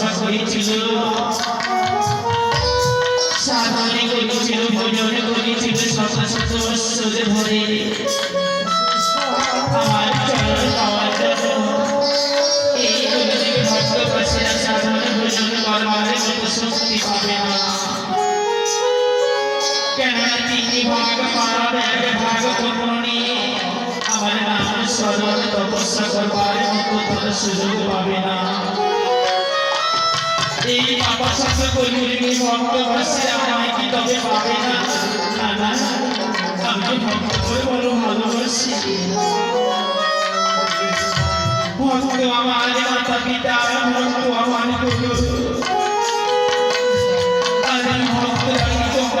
তপস্যা করেছিল সাধনে করেছিল ভোজন করেছিল শত শত ধরে আমার এই কলিযুগে ভক্তবাসীরা সাধনে ভোজন করবার মতো শক্তি পাবে না কেননা তিনটি ভাগ পুণ্য আমার নাম স্মরণ তপস্যা করবার মতো সুযোগ পাবে না। এই পাপাচার কলিযুগে ভক্তবাসীরা আমায় কি তবে পাবে না? না আমি ভক্ত করে বড় ভালোবাসি। ভক্ত আমার মাতা পিতা, ভক্ত আমার গুরু। আমি ভক্ত ভক্ত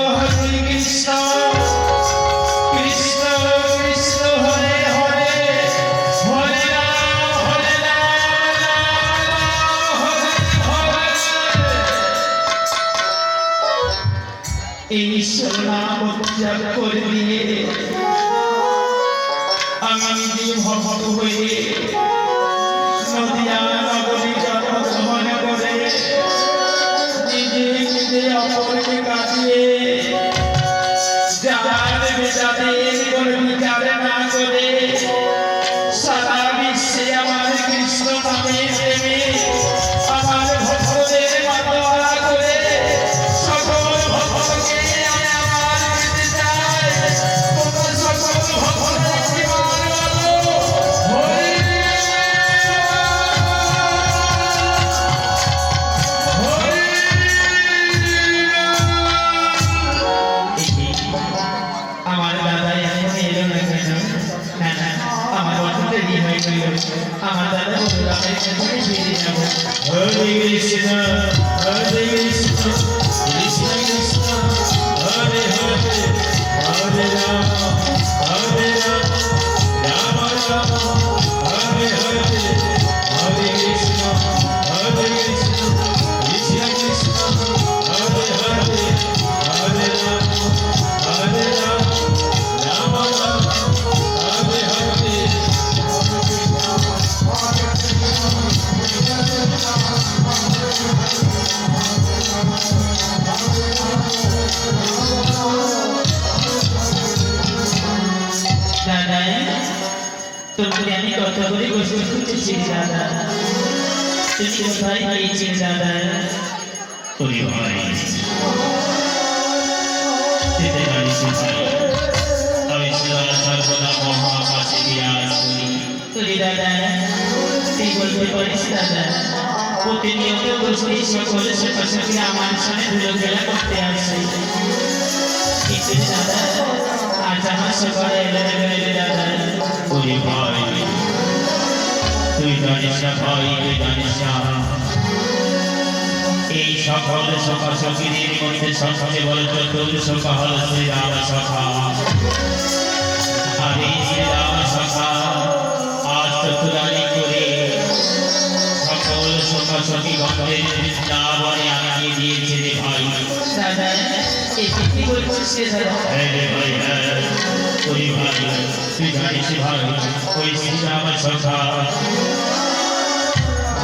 ঈশ্বর নাম করে দিয়ে। আমি যে হয়ে নদিয়া ওরে ভাই যেতে জানিস ভাই আমি সদা সর্বদা মহাকাশে বিরাজ করি তুই দাদা তুই বলতে পারিস দাদা প্রতিনিয়ত গোষ্ঠী সকলে সকাশকে আমার সামনে ধুলো খেলা করতে আসে কিন্তু দাদা আজ আমার সকালে এলে এই সকল সখা সখীদের মধ্যে সবচেয়ে বড় চতুর সখা হল শ্রীরাম সখা আর এই শ্রীরাম সখা আজ চতুরানি করে সকল সখা সখী গন্ধের বৃন্দাবনে আনিয়ে দিয়েছে রে ভাই। হ্যাঁ ভাই হ্যাঁ। তুই জানিস ভাই ওই শ্রীরাম সখা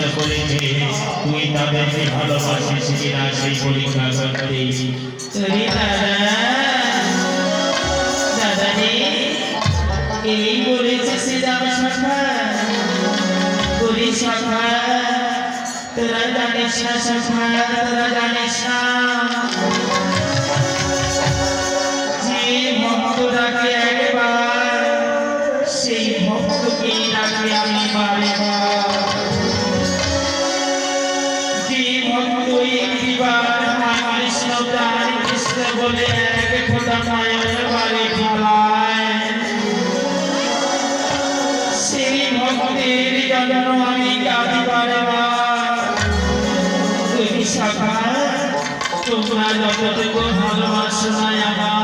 মন্তব্য করেছে তুই তাদেরকে ভালোবাসিস কিনা সেই পরীক্ষা করতে এই বলেছে শ্রীরাম সখা বলি তোরা জানিস না সখা তোরা জানিস না। যতটুকু ভালোবাসো না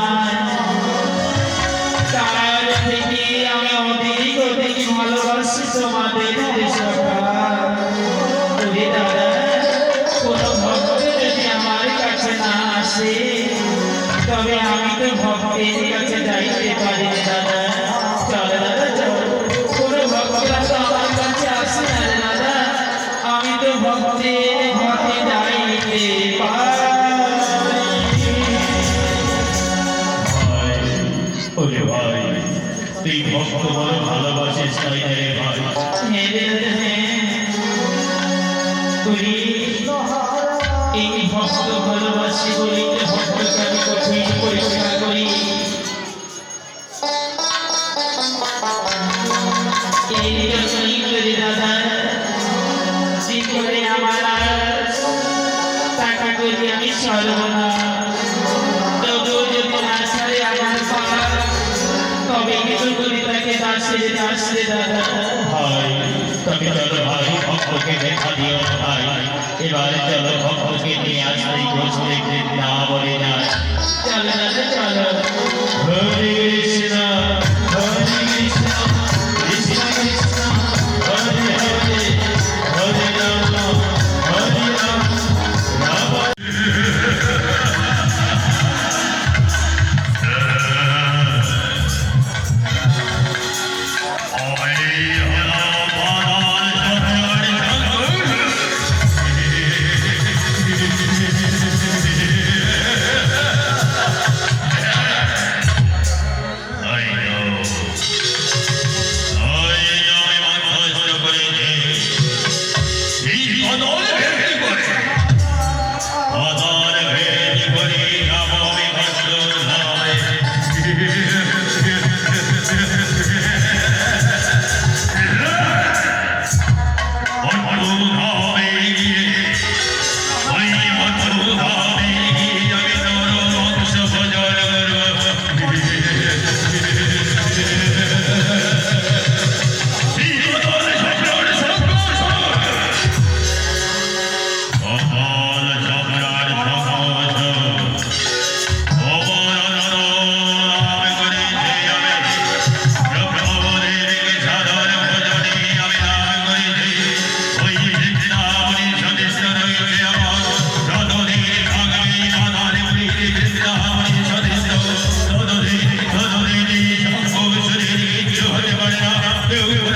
ভাই। তুই ভক্ত বড় ভালোবাসিস তাই রে ভাই। তুই এই ভক্ত ভালোবাসি বলিতে ভক্তকে আমি কঠিন পরীক্ষা করি। এই জন্যই করি দাদা। করে আমার টাকা করি আমি সর্বনা ভাই, তবে চলো ভাই, ভক্তকে দেখা দিও ভাই। এবারে চলো ভক্তকে নিয়ে আসতে দেখে না বলে যায় চলো চলো। চলো Yeah.